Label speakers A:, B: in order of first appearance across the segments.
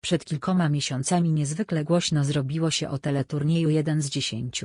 A: Przed kilkoma miesiącami niezwykle głośno zrobiło się o teleturnieju 1 z 10.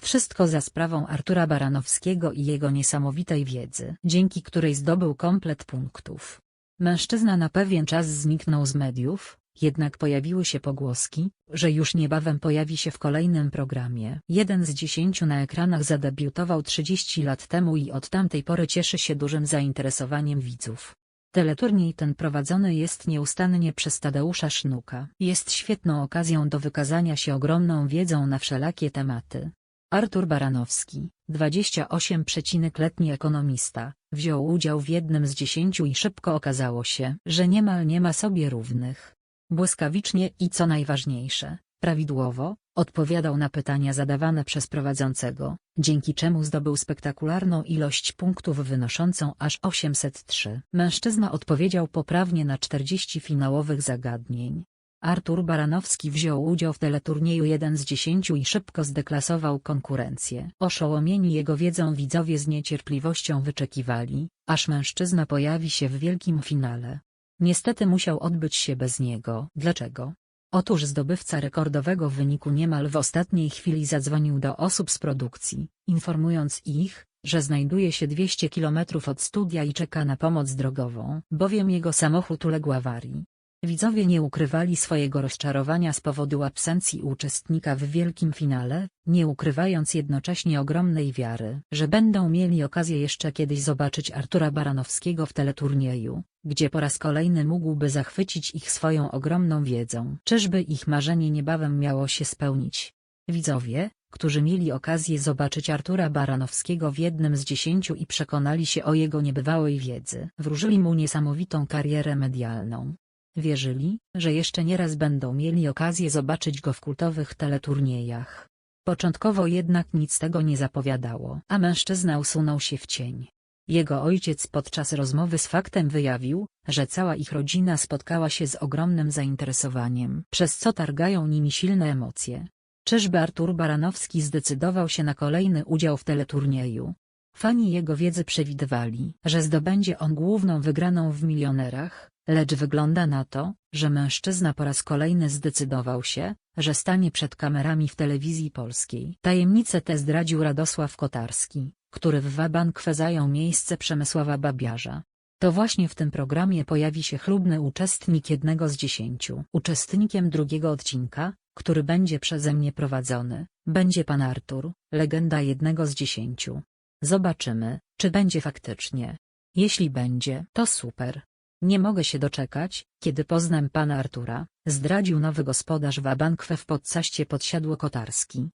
A: Wszystko za sprawą Artura Baranowskiego i jego niesamowitej wiedzy, dzięki której zdobył komplet punktów. Mężczyzna na pewien czas zniknął z mediów, jednak pojawiły się pogłoski, że już niebawem pojawi się w kolejnym programie. Jeden z dziesięciu na ekranach zadebiutował 30 lat temu i od tamtej pory cieszy się dużym zainteresowaniem widzów. Teleturniej ten prowadzony jest nieustannie przez Tadeusza Sznuka. Jest świetną okazją do wykazania się ogromną wiedzą na wszelakie tematy. Artur Baranowski, 28-letni ekonomista, wziął udział w jednym z dziesięciu i szybko okazało się, że niemal nie ma sobie równych. Błyskawicznie i co najważniejsze, prawidłowo, odpowiadał na pytania zadawane przez prowadzącego, dzięki czemu zdobył spektakularną ilość punktów wynoszącą aż 803. Mężczyzna odpowiedział poprawnie na 40 finałowych zagadnień. Artur Baranowski wziął udział w teleturnieju 1 z 10 i szybko zdeklasował konkurencję. Oszołomieni jego wiedzą widzowie z niecierpliwością wyczekiwali, aż mężczyzna pojawi się w wielkim finale. Niestety musiał odbyć się bez niego. Dlaczego? Otóż zdobywca rekordowego wyniku niemal w ostatniej chwili zadzwonił do osób z produkcji, informując ich, że znajduje się 200 km od studia i czeka na pomoc drogową, bowiem jego samochód uległ awarii. Widzowie nie ukrywali swojego rozczarowania z powodu absencji uczestnika w wielkim finale, nie ukrywając jednocześnie ogromnej wiary, że będą mieli okazję jeszcze kiedyś zobaczyć Artura Baranowskiego w teleturnieju, gdzie po raz kolejny mógłby zachwycić ich swoją ogromną wiedzą. Czyżby ich marzenie niebawem miało się spełnić? Widzowie, którzy mieli okazję zobaczyć Artura Baranowskiego w jednym z dziesięciu i przekonali się o jego niebywałej wiedzy, wróżyli mu niesamowitą karierę medialną. Wierzyli, że jeszcze nieraz będą mieli okazję zobaczyć go w kultowych teleturniejach. Początkowo jednak nic tego nie zapowiadało, a mężczyzna usunął się w cień. Jego ojciec podczas rozmowy z faktem wyjawił, że cała ich rodzina spotkała się z ogromnym zainteresowaniem, przez co targają nimi silne emocje. Czyżby Artur Baranowski zdecydował się na kolejny udział w teleturnieju? Fani jego wiedzy przewidywali, że zdobędzie on główną wygraną w milionerach, lecz wygląda na to, że mężczyzna po raz kolejny zdecydował się, że stanie przed kamerami w telewizji polskiej. Tajemnicę tę zdradził Radosław Kotarski, który w Wabank zajął miejsce Przemysława Babiarza. To właśnie w tym programie pojawi się chlubny uczestnik jednego z dziesięciu. Uczestnikiem drugiego odcinka, który będzie przeze mnie prowadzony, będzie pan Artur, legenda jednego z dziesięciu. Zobaczymy, czy będzie faktycznie. Jeśli będzie, to super. Nie mogę się doczekać, kiedy poznam pana Artura, zdradził nowy gospodarz Wabankwe w podcaście Podsiadło Kotarski.